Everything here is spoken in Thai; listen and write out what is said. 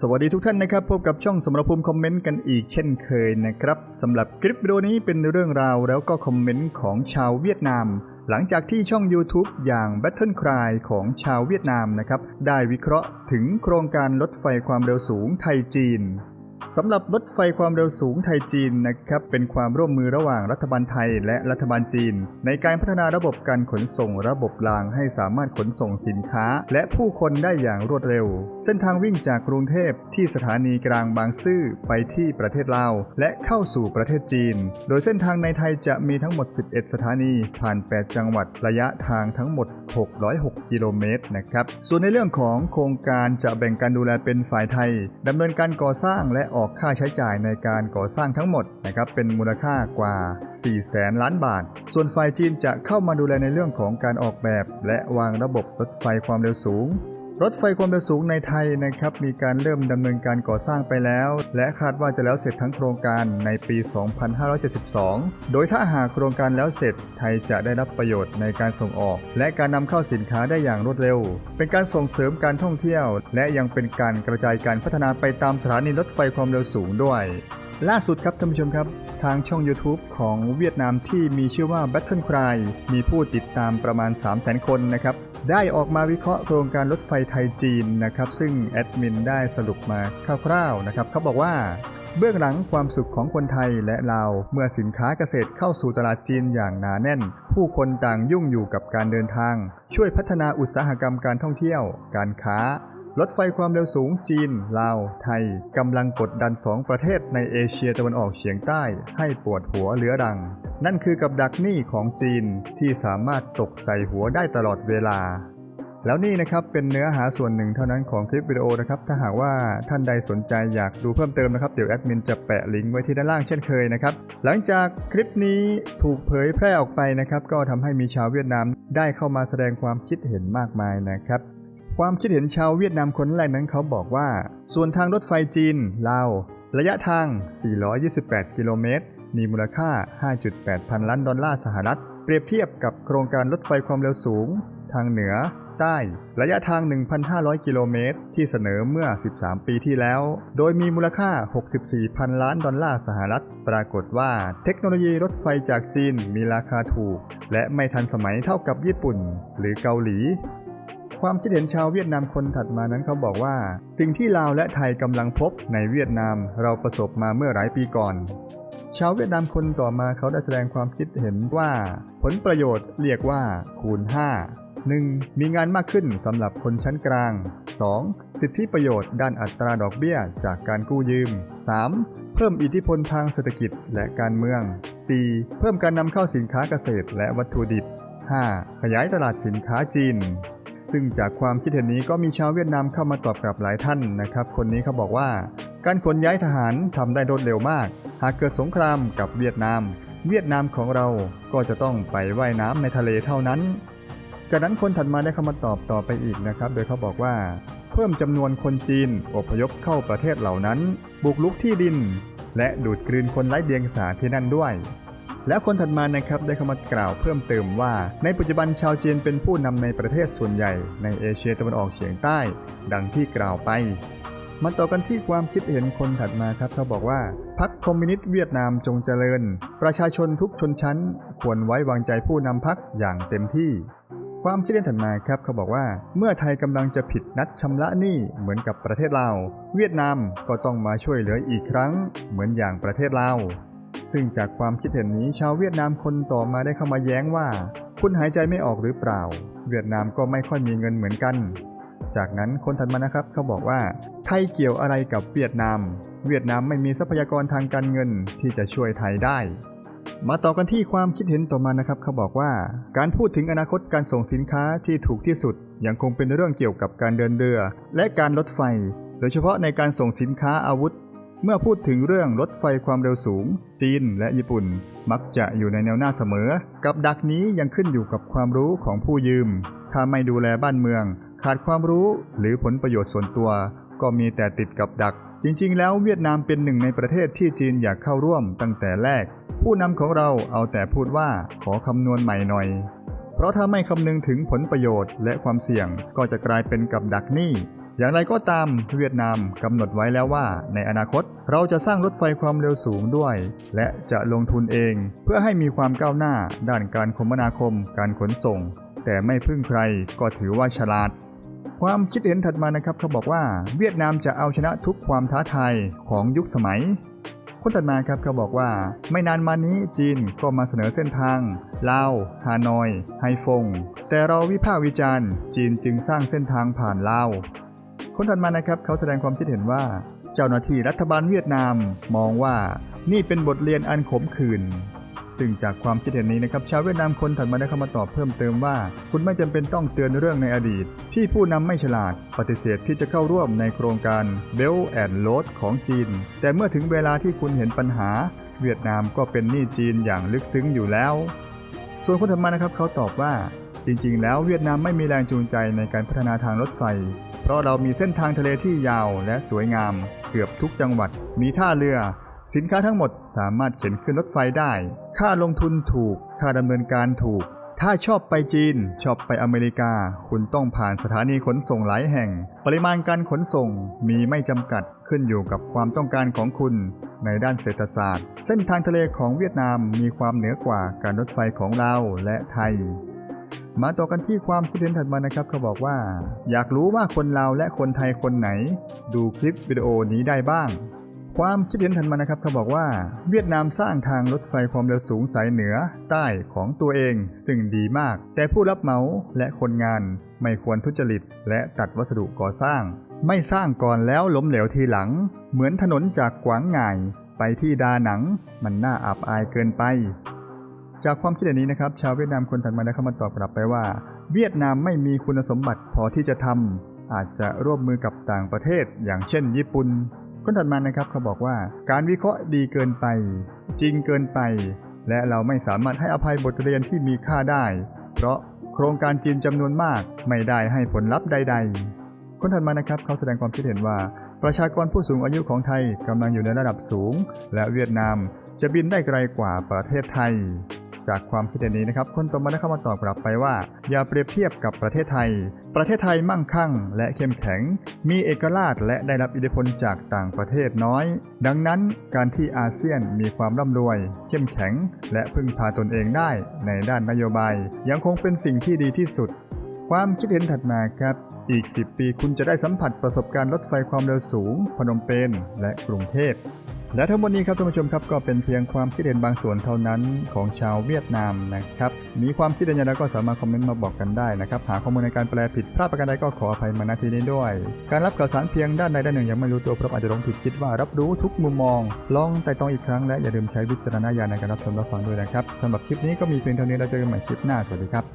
สวัสดีทุกท่านนะครับ พบกับช่องสมรภูมิคอมเมนต์กันอีกเช่นเคยนะครับสำหรับคลิปวิดีโอนี้เป็นเรื่องราวแล้วก็คอมเมนต์ของชาวเวียดนาม หลังจากที่ช่อง YouTube อย่าง Battle Cry ของชาวเวียดนามนะครับ ได้วิเคราะห์ถึงโครงการลดไฟความเร็วสูงไทยจีน สำหรับรถไฟความเร็วสูงไทยจีนนะครับเป็นความร่วมมือระหว่างรัฐบาลไทยและรัฐบาลจีน ในการพัฒนาระบบการขนส่งระบบรางให้สามารถขนส่งสินค้า และผู้คนได้อย่างรวดเร็ว เส้นทางวิ่งจากกรุงเทพที่สถานีกลางบางซื่อไปที่ประเทศลาว และเข้าสู่ประเทศจีน โดยเส้นทางในไทยจะมีทั้งหมด 11 สถานี ผ่าน 8 จังหวัดระยะทางทั้งหมด 606 กิโลเมตรนะครับส่วนในเรื่องของโครงการจะแบ่งการดูแลเป็นฝ่ายไทยดำเนินการก่อสร้างและออกค่าใช้จ่ายในการก่อสร้างทั้งหมดนะครับเป็นมูลค่ากว่า 4 แสนล้านบาท ส่วนฝ่ายจีนจะเข้ามาดูแลในเรื่องของการออกแบบ และวางระบบรถไฟความเร็วสูง รถไฟความเร็วสูงในไทยนะครับมีการเริ่มดำเนินการก่อสร้างไปแล้ว และคาดว่าจะแล้วเสร็จทั้งโครงการในปี 2572 โดยถ้าหากโครงการแล้วเสร็จไทยจะได้รับประโยชน์ในการส่งออก และการนำเข้าสินค้าได้อย่างรวดเร็ว เป็นการส่งเสริมการท่องเที่ยว และยังเป็นการกระจายการพัฒนาไปตามสถานีรถไฟความเร็วสูงด้วย ล่าสุดครับท่านผู้ชมครับ ทางช่อง YouTube ของเวียดนามที่มีชื่อว่า Battle Cry มีผู้ติดตามประมาณ 3 0 0 0 0 0 คนนะครับ ได้ออกมาวิเคราะห์โครงการรถไฟไทยจีนนะครับ ซึ่งแอดมินได้สรุปมาคร่าวๆนะครับเขาบอกว่าเบื้องหลังความสุขของคนไทยและลาวเมื่อสินค้าเกษตรเข้าสู่ตลาดจีนอย่างหนาแน่น ผู้คนต่างยุ่งอยู่กับการเดินทาง ช่วยพัฒนาอุตสาหกรรมการท่องเที่ยว การค้า รถไฟความเร็วสูงจีน ลาว ไทย กำลังกดดันสองประเทศในเอเชียตะวันออกเฉียงใต้ ให้ปวดหัวเหลือรัง นั่นคือกับดักหนี้ของจีนที่สามารถตกใส่หัวได้ตลอดเวลา แล้วนี่นะครับเป็นเนื้อหาส่วนหนึ่งเท่านั้นของคลิปวิดีโอนะครับ ถ้าหากว่าท่านใดสนใจอยากดูเพิ่มเติมนะครับ เดี๋ยวแอดมินจะแปะลิงก์ไว้ที่ด้านล่างเช่นเคยนะครับ หลังจากคลิปนี้ถูกเผยแพร่ออกไปนะครับ ก็ทำให้มีชาวเวียดนามได้เข้ามาแสดงความคิดเห็นมากมายนะครับ ความคิดเห็นชาวเวียดนามคนแรกนั้นเขาบอกว่า ส่วนทางรถไฟจีนลาวระยะทาง 428 กิโลเมตร มีมูลค่า 5.8 พันล้านดอลลาร์สหรัฐ เปรียบเทียบกับโครงการรถไฟความเร็วสูง ทางเหนือ ใต้ ระยะทาง 1,500 กิโลเมตร ที่เสนอเมื่อ 13 ปีที่แล้ว โดยมีมูลค่า 64 พันล้านดอลลาร์สหรัฐ ปรากฏว่าเทคโนโลยีรถไฟจากจีนมีราคาถูก และไม่ทันสมัยเท่ากับญี่ปุ่น หรือเกาหลี ความคิดเห็นชาวเวียดนามคนถัดมานั้นเขาบอกว่า สิ่งที่ลาวและไทยกำลังพบในเวียดนามเราประสบมาเมื่อหลายปีก่อน ชาวเวียดนามคนต่อมาเขาได้แสดงความคิดเห็นว่า ผลประโยชน์เรียกว่า คูณ 5 1. มีงานมากขึ้นสำหรับคนชั้นกลาง 2. สิทธิประโยชน์ด้านอัตราดอกเบี้ยจากการกู้ยืม 3. เพิ่มอิทธิพลทางเศรษฐกิจและการเมือง 4. เพิ่มการนำเข้าสินค้าเกษตรและวัตถุดิบ 5. ขยายตลาดสินค้าจีน ซึ่งจากความคิดเห็นนี้ก็มีชาวเวียดนามเข้ามาตอบกลับหลายท่านนะครับ คนนี้เขาบอกว่า การขนย้ายทหารทำได้รวดเร็วมาก หากเกิดสงครามกับเวียดนาม เวียดนามของเราก็จะต้องไปไว่ายน้ำในทะเลเท่านั้น จากนั้นคนถัดมาได้เข้ามาตอบต่อไปอีกนะครับ โดยเขาบอกว่า เพิ่มจำนวนคนจีนอพยพเข้าประเทศเหล่านั้น บุกลุกที่ดิน และดูดกลืนคนไร้เดียงสาที่นั่นด้วย แล้วคนถัดมานะครับได้เข้ามากล่าวเพิ่มเติมว่า ในปัจจุบันชาวจีนเป็นผู้นำในประเทศส่วนใหญ่ในเอเชียตะวันออกเฉียงใต้ ดังที่กล่าวไปมาต่อกันที่ความคิดเห็นคนถัดมาครับเขาบอกว่าพรรคคอมมิวนิสต์เวียดนามจงเจริญ ประชาชนทุกชนชั้น ควรไว้วางใจผู้นำพรรคอย่างเต็มที่ ความคิดเห็นถัดมาครับเขาบอกว่า เมื่อไทยกำลังจะผิดนัดชำระหนี้เหมือนกับประเทศลาวเวียดนามก็ต้องมาช่วยเหลืออีกครั้ง เหมือนอย่างประเทศลาว ซึ่งจากความคิดเห็นนี้ชาวเวียดนามคนต่อมาได้เข้ามาแย้งว่า คุณหายใจไม่ออกหรือเปล่า เวียดนามก็ไม่ค่อยมีเงินเหมือนกัน จากนั้นคนถัดมานะครับเขาบอกว่า ไทยเกี่ยวอะไรกับเวียดนาม เวียดนามไม่มีทรัพยากรทางการเงินที่จะช่วยไทยได้ มาต่อกันที่ความคิดเห็นต่อมานะครับเขาบอกว่า การพูดถึงอนาคตการส่งสินค้าที่ถูกที่สุด ยังคงเป็นเรื่องเกี่ยวกับการเดินเรือ และการรถไฟ โดยเฉพาะในการส่งสินค้าอาวุธ เมื่อพูดถึงเรื่องรถไฟความเร็วสูง จีนและญี่ปุ่น มักจะอยู่ในแนวหน้าเสมอ กับดักนี้ยังขึ้นอยู่กับความรู้ของผู้ยืม ถ้าไม่ดูแลบ้านเมือง ขาดความรู้หรือผลประโยชน์ส่วนตัว ก็มีแต่ติดกับดัก จริงๆ แล้วเวียดนามเป็นหนึ่งในประเทศที่จีนอยากเข้าร่วมตั้งแต่แรก ผู้นำของเราเอาแต่พูดว่าขอคำนวณใหม่หน่อย เพราะถ้าไม่คำนึงถึงผลประโยชน์และความเสี่ยงก็จะกลายเป็นกับดักหนี้ อย่างไรก็ตามเวียดนามกำหนดไว้แล้วว่าในอนาคตเราจะสร้างรถไฟความเร็วสูงด้วย และจะลงทุนเอง เพื่อให้มีความก้าวหน้าด้านการคมนาคม การขนส่ง แต่ไม่พึ่งใครก็ถือว่าฉลาด ความคิดเห็นถัดมานะครับเขาบอกว่า เวียดนามจะเอาชนะทุกความท้าทายของยุคสมัยคนถัดมาครับเขาบอกว่า ไม่นานมานี้จีนก็มาเสนอเส้นทางลาวฮานอย ไฮฟง แต่เราวิพากษ์วิจารณ์ จีนจึงสร้างเส้นทางผ่านลาว คนถัดมานะครับเขาแสดงความคิดเห็นว่า เจ้าหน้าที่รัฐบาลเวียดนามมองว่านี่เป็นบทเรียนอันขมขื่นซึ่งจากความคิดเห็นนี้นะครับชาวเวียดนามคนถัดมาได้เข้ามาตอบเพิ่มเติมว่า คุณไม่จำเป็นต้องเตือนเรื่องในอดีต ที่ผู้นำไม่ฉลาดปฏิเสธที่จะเข้าร่วมในโครงการ Belt and Road ของจีน แต่เมื่อถึงเวลาที่คุณเห็นปัญหา เวียดนามก็เป็นหนี้จีนอย่างลึกซึ้งอยู่แล้ว ส่วนคนถัดมานะครับเขาตอบว่า จริงๆ แล้วเวียดนามไม่มีแรงจูงใจในการพัฒนาทางรถไฟ เพราะเรามีเส้นทางทะเลที่ยาวและสวยงาม เกือบทุกจังหวัด มีท่าเรือ สินค้าทั้งหมดสามารถเข็นขึ้นรถไฟได้ ค่าลงทุนถูก ค่าดำเนินการถูก ถ้าชอบไปจีน ชอบไปอเมริกา คุณต้องผ่านสถานีขนส่งหลายแห่ง ปริมาณการขนส่งมีไม่จำกัดขึ้นอยู่กับความต้องการของคุณ ในด้านเศรษฐศาสตร์ เส้นทางทะเลของเวียดนามมีความเหนือกว่าการรถไฟของเราและไทย มาต่อกันที่ความคิดเห็นถัดมานะครับเขาบอกว่า อยากรู้ว่าคนลาวและคนไทยคนไหน ดูคลิปวิดีโอนี้ได้บ้าง ความคิดเห็นถัดมานะครับเขาบอกว่า เวียดนามสร้างทางรถไฟความเร็วสูงสายเหนือใต้ของตัวเอง ซึ่งดีมาก แต่ผู้รับเหมาและคนงานไม่ควรทุจริต และตัดวัสดุก่อสร้าง ไม่สร้างก่อนแล้วล้มเหลวทีหลัง เหมือนถนนจากกวางง่าย ไปที่ดาหนัง มันน่าอับอายเกินไป จากความคิดเห็นนี้นะครับ ชาวเวียดนามคนถัดมาได้เข้ามาตอบกลับไปว่า เวียดนามไม่มีคุณสมบัติพอที่จะทำอาจจะร่วมมือกับต่างประเทศ อย่างเช่น ญี่ปุ่นคนถัดมานะครับเขาบอกว่า การวิเคราะห์ดีเกินไป จริงเกินไป และเราไม่สามารถให้อภัยบทเรียนที่มีค่าได้ เพราะโครงการจีนจำนวนมากไม่ได้ให้ผลลัพธ์ใด ๆ คนถัดมานะครับเขาแสดงความคิดเห็นว่าประชากรผู้สูงอายุของไทยกำลังอยู่ในระดับสูง และเวียดนามจะบินได้ไกลกว่าประเทศไทย จากความคิดเห็นนี้นะครับคนต่อมาได้เข้ามาตอบกลับไปว่า อย่าเปรียบเทียบกับประเทศไทย ประเทศไทยมั่งคั่ง และเข้มแข็ง มีเอกราชและได้รับอิทธิพลจากต่างประเทศน้อย ดังนั้นการที่อาเซียนมีความร่ำรวย เข้มแข็ง และพึ่งพาตนเองได้ในด้านนโยบาย ยังคงเป็นสิ่งที่ดีที่สุด ความคิดเห็นถัดมาครับ อีก 10 ปีคุณจะได้สัมผัสประสบการณ์รถไฟความเร็วสูง พนมเปญและกรุงเทพ และทั้งหมดนี้ครับท่านผู้ชมครับก็เป็นเพียงความคิดเห็นบางส่วนเท่านั้นของชาวเวียดนามนะครับ มีความคิดเห็นอย่างไรก็สามารถคอมเมนต์มาบอกกันได้นะครับ หากข้อมูลในการแปลผิดพลาดประการใดก็ขออภัยมาณที่นี้ด้วย การรับข่าวสารเพียงด้านใดด้านหนึ่งยังไม่รู้ตัวเพราะอาจจะหลงผิดคิดว่ารับรู้ทุกมุมมอง ลองไต่ตองอีกครั้งและอย่าลืมใช้วิจารณญาณในการรับชมรับฟังด้วยนะครับสำหรับคลิปนี้ก็มีเพียงเท่านี้แล้วเจอกันใหม่คลิปหน้าสวัสดีครับ